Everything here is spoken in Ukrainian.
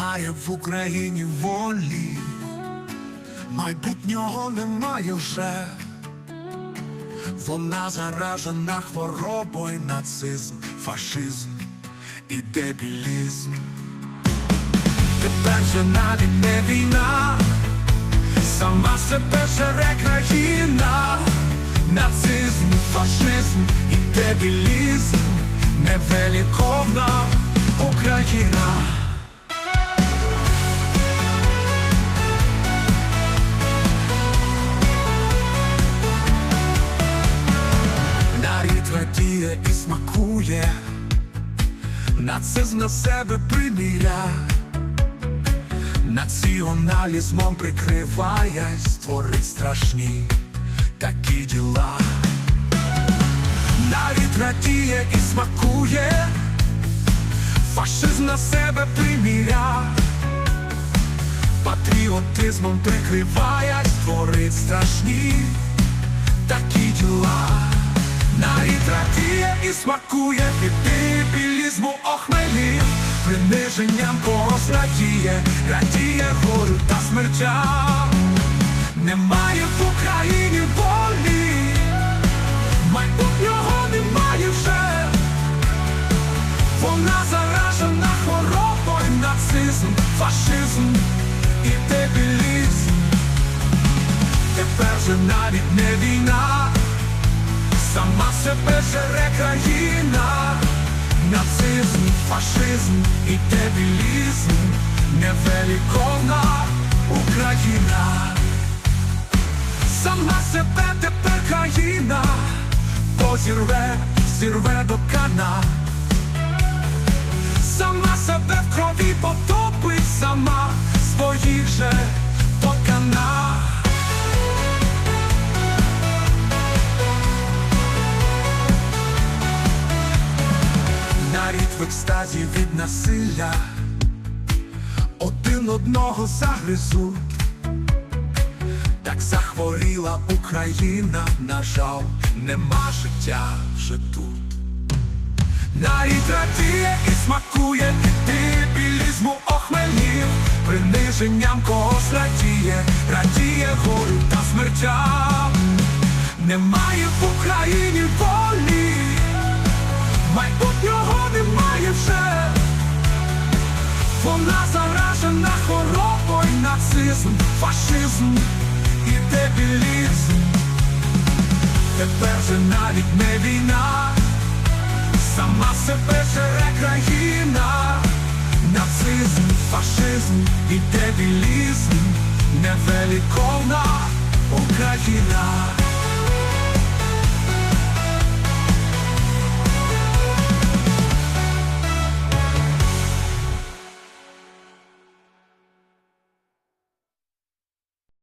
знає в Україні волі, майбутнього немає вже. Вона заражена хворобою, нацизм, фашизм і дебілізм. Тепер же навіть не війна, сама себе жере країна, нацизм, фашизм і дебілізм, невеликовна Україна. І смакує, нацизм на себе приміря, націоналізмом прикриває, створить страшні такі діла. Нарід радіє і смакує, фашизм на себе приміря, патріотизмом прикриває, створить страшні такі діла. Нарід радіє і смакує від охмелів, приниженням когось радіє, радіє горю та смертям. Немає в Україні волі, майбутнього немає вже. Вона заражена хворобою, нацизм, фашизм і дебілізм. Себе жере країна, нацизм, фашизм і дебілізм, невеликовна Україна, сама себе тепер країна, позірве, зірве до кана, сама себе в крові потопить, сама своїх же в екстазі від насилля один одного загризуть, так захворіла Україна, на жаль, нема життя вже тут. Нарід радіє і смакує дебілізму охмелів, приниженням когось радіє, радіє горю та смертям. Немає в Україні волі майбутнього вона заражена хворобою, нацизм, фашизм і дебілізм. Тепер же навіть не війна, сама себе жере країна, нацизм, фашизм і дебілізм, невеликовна Україна.